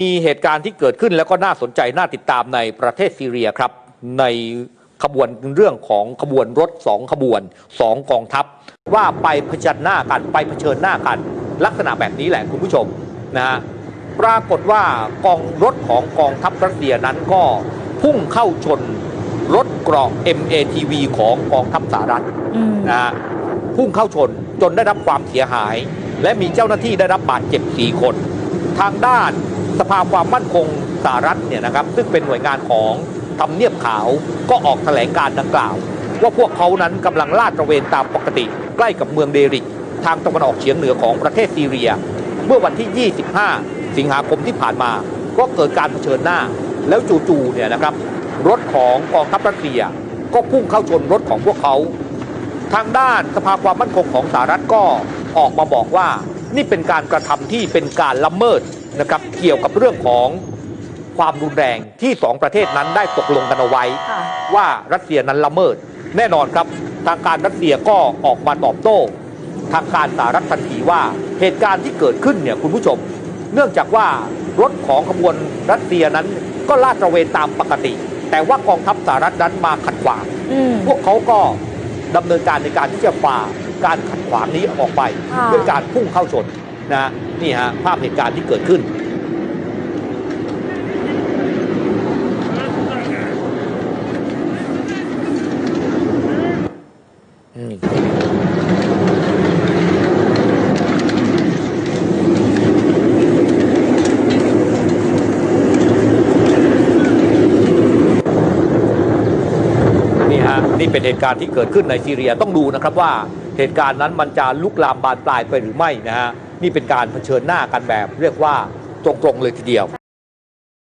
มีเหตุการณ์ที่เกิดขึ้นแล้วก็น่าสนใจน่าติดตามในประเทศซีเรียครับ ในขบวนเรื่องของขบวนรถสองขบวนสองกองทัพ ว่าไปเผชิญหน้ากันไปเผชิญหน้ากัน ลักษณะแบบนี้แหละคุณผู้ชมนะฮะปรากฏว่ากองรถของกองทัพรัสเซียนั้นก็พุ่งเข้าชนรถเกราะ MATV ของกองทัพสหรัฐอืมนะฮะพุ่งเข้าชนจนได้รับความเสียหาย และมีเจ้าหน้าที่ได้รับบาดเจ็บ4คน ทางด้าน สภาความมั่นคงสหรัฐเนี่ยนะครับซึ่งเป็นหน่วยงานของทำเนียบขาวก็ออกแถลงการดังกล่าว ว่าพวกเขานั้นกำลังลาดตระเวนตามปกติ ใกล้กับเมืองเดริก ทางตะวันออกเฉียงเหนือของประเทศซีเรีย เมื่อวันที่ 25 สิงหาคมที่ผ่านมา ก็เกิดการเผชิญหน้า แล้วจู่ๆเนี่ยนะครับรถของกองทัพรัสเซีย ก็พุ่งเข้าชนรถของพวกเขา ทางด้านสภาความมั่นคงของสหรัฐก็ออกมาบอกว่า นี่เป็นการกระทำที่เป็นการละเมิด นะครับเกี่ยวกับเรื่องของความรุนแรงที่สองประเทศนั้นได้ตกลงกันเอาไว้ค่ะว่ารัสเซียนั้นละเมิด แน่นอนครับ ทางการรัสเซียก็ออกมาตอบโต้ ทางการสหรัฐทันทีว่าเหตุการณ์ที่เกิดขึ้นเนี่ยคุณผู้ชม เนื่องจากว่ารถของขบวนรัสเซียนั้นก็ลาดตระเวนตามปกติ แต่ว่ากองทัพสหรัฐนั้นมาขัดขวางอืมพวกเขาก็ดำเนินการในการที่จะฝ่าการขัดขวางนี้ออกไปค่ะด้วยการพุ่งเข้าชน นะนี่ฮะภาพเหตุการณ์ที่เกิดขึ้น นี่ฮะนี่เป็นเหตุการณ์ที่เกิดขึ้นในซีเรียต้องดูนะครับว่า เหตุการณ์นั้นมันจะลุกลามบานปลายไปหรือไม่นะฮะนี่เป็นการเผชิญหน้ากันแบบเรียกว่าตรงๆเลยทีเดียว